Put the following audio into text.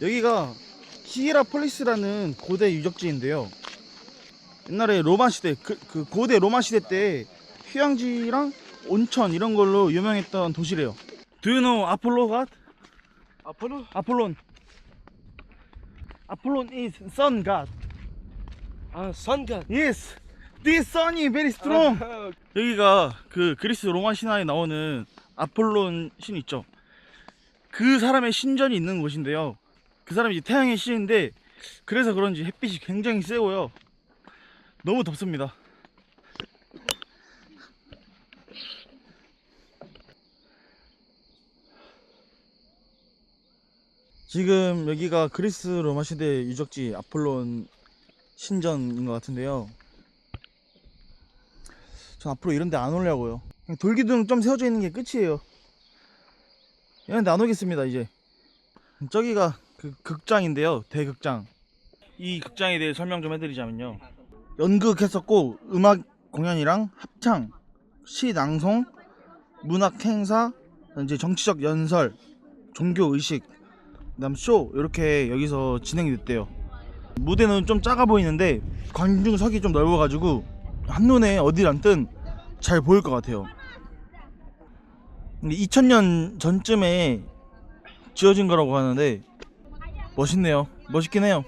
여기가 히에라 폴리스라는 고대 유적지인데요. 옛날에 로마 시대 그, 그 고대 로마 시대 때 휴양지랑 온천 이런 걸로 유명했던 도시래요. Do you know Apollo God? 아폴로? 아폴론. 아폴론 is sun god. 아 선간 Yes. This sun이 very strong. 여기가 그 그리스 로마 신화에 나오는 아폴론 신 있죠. 그 사람의 신전이 있는 곳인데요. 그 사람이 태양의 신인데 그래서 그런지 햇빛이 굉장히 세고요. 너무 덥습니다. 지금 여기가 그리스 로마 시대 유적지 아폴론 신전인 것 같은데요. 전 앞으로 이런 데 안 오려고요. 돌기둥 좀 세워져 있는 게 끝이에요. 이런 데 안 오겠습니다, 이제. 저기가 그 극장인데요. 대극장. 이 극장에 대해 설명 좀 해드리자면요. 연극했었고, 음악 공연이랑 합창, 시 낭송, 문학 행사, 이제 정치적 연설, 종교 의식, 그다음 쇼 이렇게 여기서 진행이 됐대요. 무대는 좀 작아 보이는데 관중석이 좀 넓어가지고 한눈에 어딜 앉든 잘 보일 것 같아요. 근데 2000년 전쯤에 지어진 거라고 하는데 멋있네요. 멋있긴 해요.